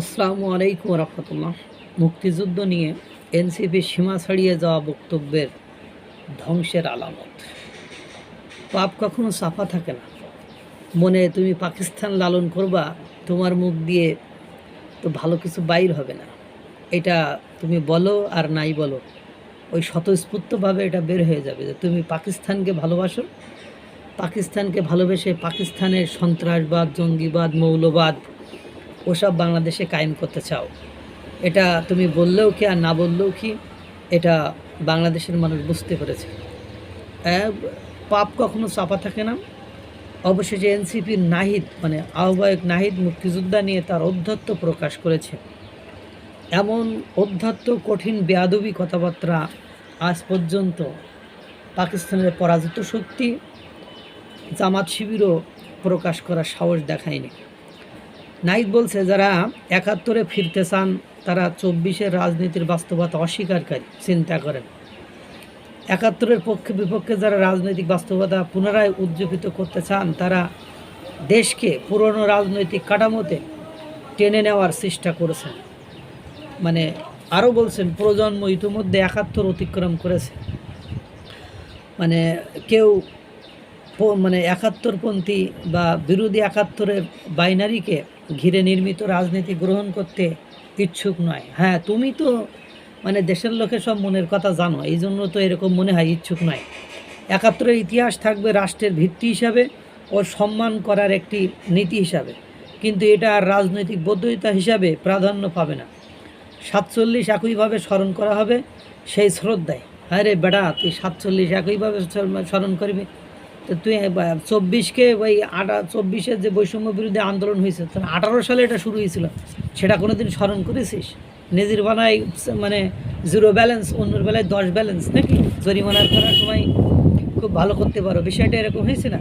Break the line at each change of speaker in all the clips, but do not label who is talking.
আসসালামু আলাইকুম রহমতুল্লাহ। মুক্তিযুদ্ধ নিয়ে এনসিপি সীমা ছাড়িয়ে যাওয়া বক্তব্যের ধ্বংসের আলামত। পাপ কখনো সাফা থাকে না। মনে তুমি পাকিস্তান লালন করবা, তোমার মুখ দিয়ে তো ভালো কিছু বাইর হবে না। এটা তুমি বলো আর নাই বলো। ওই স্বতঃস্ফূর্তভাবে এটা বের হয়ে যাবে যে তুমি পাকিস্তানকে ভালোবাসো, পাকিস্তানকে ভালোবেসে পাকিস্তানের সন্ত্রাসবাদ, জঙ্গিবাদ, মৌলবাদ ওসব বাংলাদেশে কায়েম করতে চাও। এটা তুমি বললেও কি আর না বললেও কি, এটা বাংলাদেশের মানুষ বুঝতে পেরেছে। পাপ কখনো চাপা থাকে না। অবশেষে এনসিপির নাহিদ মানে আহ্বায়ক নাহিদ মুক্তিযোদ্ধা নিয়ে তার অধ্যত্ব প্রকাশ করেছে। এমন অধ্যাত্ম কঠিন বেয়াদবি কথাবার্তা আজ পর্যন্ত পাকিস্তানের পরাজিত শক্তি জামাত শিবিরও প্রকাশ করার সাহস দেখায়নি। নাইদ বলছে, যারা একাত্তরে ফিরতে চান, তারা চব্বিশের রাজনীতির বাস্তবতা অস্বীকারী, চিন্তা করেন। একাত্তরের পক্ষে বিপক্ষে যারা রাজনৈতিক বাস্তবতা পুনরায় উজ্জীবিত করতে চান, তারা দেশকে পুরনো রাজনৈতিক কাঠামোতে টেনে নেওয়ার চেষ্টা করেছেন। মানে আরও বলছেন, প্রজন্ম ইতিমধ্যে একাত্তর অতিক্রম করেছে। মানে কেউ মানে একাত্তরপন্থী বা বিরোধী একাত্তরের বাইনারিকে ঘিরে নির্মিত রাজনীতি গ্রহণ করতে ইচ্ছুক নয়। হ্যাঁ তুমি তো মানে দেশের লোকের সব মনের কথা জানো, এই জন্য তো এরকম মনে হয় ইচ্ছুক নয়। একাত্তরের ইতিহাস থাকবে রাষ্ট্রের ভিত্তি হিসাবে ও সম্মান করার একটি নীতি হিসাবে। কিন্তু এটা আর রাজনৈতিক বৈধতা হিসাবে প্রাধান্য পাবে না। সাতচল্লিশ একইভাবে স্মরণ করা হবে, সেই শ্রদ্ধায়। হ্যাঁ রে বেড়া, তুই সাতচল্লিশ একইভাবে স্মরণ করবি? তো তুই চব্বিশকে ওই আটা, চব্বিশের যে বৈষম্য বিরুদ্ধে আন্দোলন হয়েছে তো আঠারো সালে এটা শুরু হয়েছিল। সেটা কোনো দিন স্মরণ করেছিস? নিজের বেলায় মানে জিরো ব্যালেন্স অন্যের বেলায় দশ ব্যালেন্স নাকি? জরিমানার করার সময় খুব ভালো করতে পারো। বিষয়টা এরকম হয়েছে না?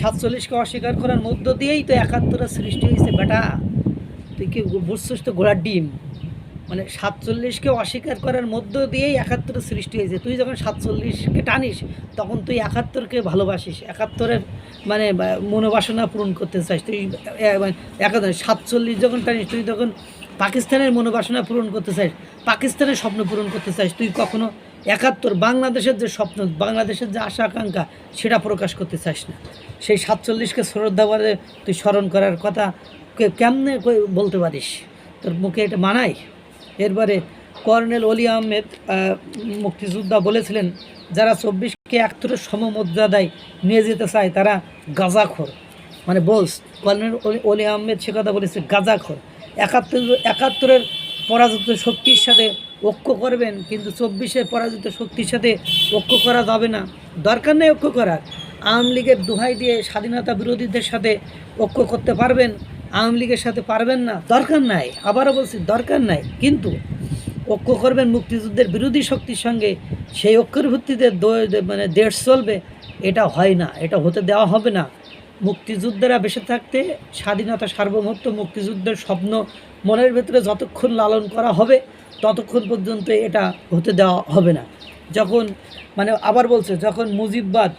সাতচল্লিশকে অস্বীকার করার মধ্য দিয়েই তো একাত্তরের সৃষ্টি হয়েছে, বেটা। তুই কি বুঝছিস তো ঘোড়ার ডিম? মানে সাতচল্লিশকে অস্বীকার করার মধ্য দিয়েই একাত্তরের সৃষ্টি হয়েছে। তুই যখন সাতচল্লিশকে টানিস, তখন তুই একাত্তরকে ভালোবাসিস। একাত্তরের মানে মনোবাসনা পূরণ করতে চাস। তুই মানে একাত্তর, সাতচল্লিশ যখন টানিস, তুই তখন পাকিস্তানের মনোবাসনা পূরণ করতে চাস। পাকিস্তানের স্বপ্ন পূরণ করতে চাস। তুই কখনো একাত্তর, বাংলাদেশের যে স্বপ্ন, বাংলাদেশের যে আশা, আকাঙ্ক্ষা, সেটা প্রকাশ করতে চাস না। সেই সাতচল্লিশকে শ্রদ্ধা করে তুই স্মরণ করার কথা কেমনে বলতে পারিস? তোর মুখে এটা মানায়? এরপরে কর্নেল অলি আহমেদ মুক্তিযোদ্ধা বলেছিলেন, যারা চব্বিশকে একাত্তরের সমমর্যাদায় নিয়ে যেতে চায়, তারা গাজাখোর। মানে বলস, কর্নেল অলি আহমেদ সে কথা বলেছে, গাজাখোর। একাত্তর, একাত্তরের পরাজিত শক্তির সাথে ঐক্য করবেন, কিন্তু চব্বিশের পরাজিত শক্তির সাথে ঐক্য করা যাবে না। দরকার নেই ঐক্য করার। আওয়ামী লীগের দোহাই দিয়ে স্বাধীনতা বিরোধীদের সাথে ঐক্য করতে পারবেন আওয়ামী লীগের সাথে পারবেন না, দরকার নাই। আবারও বলছি, দরকার নাই। কিন্তু ঐক্য করবেন মুক্তিযুদ্ধের বিরোধী শক্তির সঙ্গে, সেই ঐক্যের ভিত্তিতে মানে দেশ চলবে, এটা হয় না, এটা হতে দেওয়া হবে না। মুক্তিযোদ্ধারা বেঁচে থাকতে স্বাধীনতা সার্বভৌমত্ব মুক্তিযুদ্ধের স্বপ্ন মনের ভেতরে যতক্ষণ লালন করা হবে, ততক্ষণ পর্যন্ত এটা হতে দেওয়া হবে না। যখন মানে আবার বলছে, যখন মুজিববাদ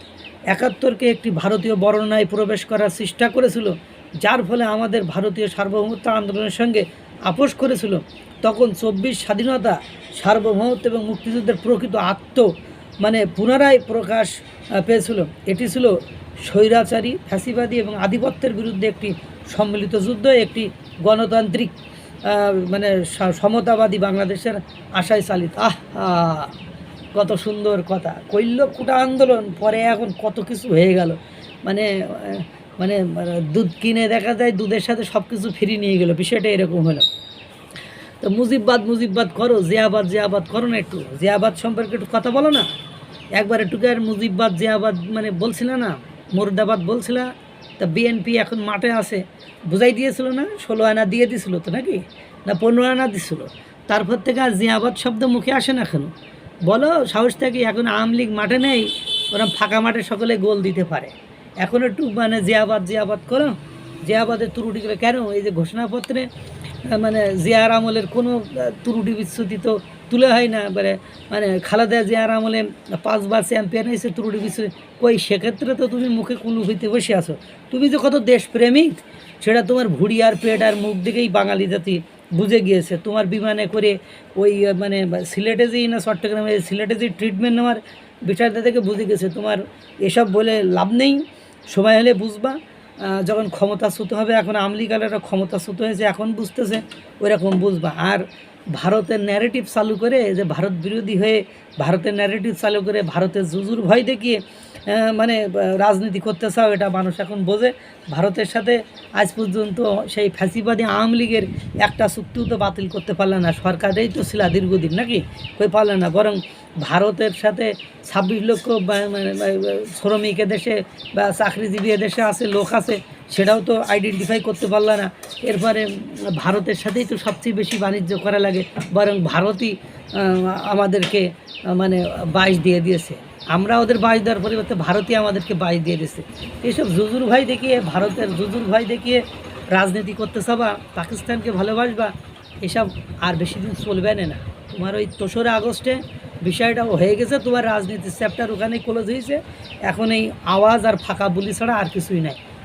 একাত্তরকে একটি ভারতীয় বর্ণনায় প্রবেশ করার চেষ্টা করেছিল যার ফলে আমাদের ভারতীয় সার্বভৌমত্ব আন্দোলনের সঙ্গে আপোষ করেছিল, তখন চব্বিশ স্বাধীনতা, সার্বভৌমত্ব এবং মুক্তিযুদ্ধের প্রকৃত আত্ম মানে পুনরায় প্রকাশ পেয়েছিল। এটি ছিল স্বৈরাচারী, ফ্যাসিবাদী এবং আধিপত্যের বিরুদ্ধে একটি সম্মিলিত যুদ্ধ, একটি গণতান্ত্রিক মানে সমতাবাদী বাংলাদেশের আশায় চালিত। আহ! কত সুন্দর কথা। কৈল্য কুটা আন্দোলন পরে এখন কত কিছু হয়ে গেল। মানে মানে মানে দুধ কিনে দেখা যায় দুধের সাথে সব কিছু ফিরিয়ে নিয়ে গেলো, বিষয়টা এরকম হলো। তো মুজিববাদ মুজিববাদ করো, জিয়াবাদ জিয়াবাদ করো না একটু। জিয়াবাদ সম্পর্কে একটু কথা বলো না। একবার একটুকে আর মুজিববাদ, জিয়াবাদ মানে বলছিল না, মুর্দাবাদ বলছিল, তা বিএনপি এখন মাঠে আছে। বুঝাই দিয়েছিল না? ষোলো আনা দিয়ে দিছিল তো নাকি? না পনেরো আনা দিছিল? তারপর থেকে আর জিয়াবাদ শব্দ মুখে আসে না কেন বলো, সাহস থেকে এখন আওয়ামী লীগ মাঠে নেই, ওরা ফাঁকা মাঠে সকলে গোল দিতে পারে। এখন একটু মানে জিয়াবাদ জিয়াবাদ করো। জিয়াবাদের ত্রুটি করে কেন? এই যে ঘোষণাপত্রে মানে জিয়ার আমলের কোনো ত্রুটি বিচ্ছুতি তো তুলে হয় না। এবারে মানে খালেদা জিয়ার আমলে পাঁচবার চ্যাম্পিয়ন হয়েছে, ত্রুটি পিছু কই, সেক্ষেত্রে তো তুমি মুখে কুলু হইতে বসে আছো। তুমি যে কত দেশপ্রেমিক, সেটা তোমার ভুড়ি আর পেট আর মুখ দিকেই বাঙালি জাতি বুঝে গিয়েছে। তোমার বিমানে করে ওই মানে সিলেটে যেই না চট্টগ্রামে সিলেটে যে ট্রিটমেন্ট নেওয়ার বিষয়টা থেকে বুঝে গেছে। তোমার এসব বলে লাভ নেই। সময় হলে বুঝবা যখন ক্ষমতাচ্যুত হবে, এখন আমলিকালেরা ক্ষমতাচ্যুত হয়েছে, এখন বুঝতেছে, ওইরকম বুঝবা। আর ভারতের ন্যারেটিভ চালু করে যে ভারত বিরোধী হয়ে ভারতের ন্যারেটিভ চালু করে ভারতের জুজুর ভয় দেখিয়ে মানে রাজনীতি করতে চাও, এটা মানুষ এখন বোঝে। ভারতের সাথে আজ পর্যন্ত সেই ফ্যাসিবাদী আওয়ামী লীগের একটা চুক্তিও তো বাতিল করতে পারলে না। সরকারেই তো ছিল দীর্ঘদিন নাকি? কই পারলে না। বরং ভারতের সাথে ছাব্বিশ লক্ষ মানে শ্রমিক দেশে বা চাকরিজীবী এদেশে আছে, লোক আছে। সেটাও তো আইডেন্টিফাই করতে পারলে না। এরপরে ভারতের সাথেই তো সবচেয়ে বেশি বাণিজ্য করা লাগে, বরং ভারতই আমাদেরকে মানে বাইশ দিয়ে দিয়েছে। আমরা ওদের বাইশ দেওয়ার পরিবর্তে ভারতই আমাদেরকে বাইশ দিয়ে দিয়েছে। এইসব জুজুর ভাই দেখিয়ে, ভারতের জুজুর ভাই দেখিয়ে রাজনীতি করতে চাবা, পাকিস্তানকে ভালোবাসবা, এসব আর বেশি দিন চলবে না। তোমার ওই তেসরা আগস্টে বিষয়টা হয়ে গেছে, তোমার রাজনীতির চ্যাপ্টার ওখানে ক্লোজ হয়েছে। এখন এই আওয়াজ আর ফাঁকা বুলি ছাড়া আর কিছুই নাই।